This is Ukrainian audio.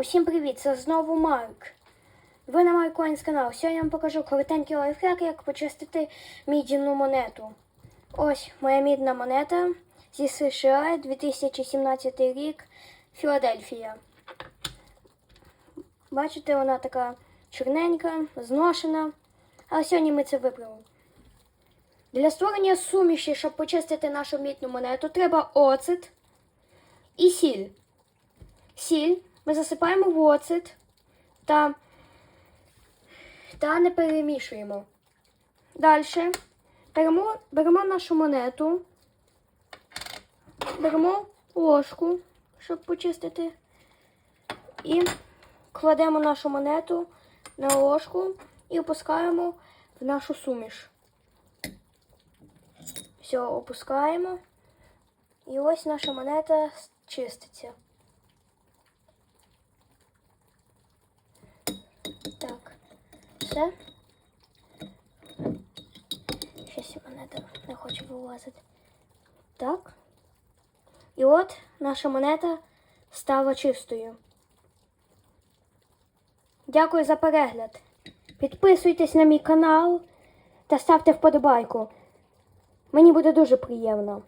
Усім привіт! Це знову Марк. Ви на MarkCoins канал. Сьогодні я вам покажу коротенький лайфхак, як почистити мідяну монету. Ось моя мідна монета зі США 2017 рік Філадельфія. Бачите, вона така чорненька, зношена. Але сьогодні ми це виправимо. Для створення суміші, щоб почистити нашу мідну монету, треба оцет і сіль. Сіль ми засипаємо в оцет та, та не перемішуємо. Далі беремо, беремо нашу монету, беремо ложку, щоб почистити, і кладемо нашу монету на ложку і опускаємо в нашу суміш. Все, опускаємо. І ось наша монета чиститься. Так, все. Щось монета не хоче вилазити. Так. І от наша монета стала чистою. Дякую за перегляд. Підписуйтесь на мій канал та ставте вподобайку. Мені буде дуже приємно.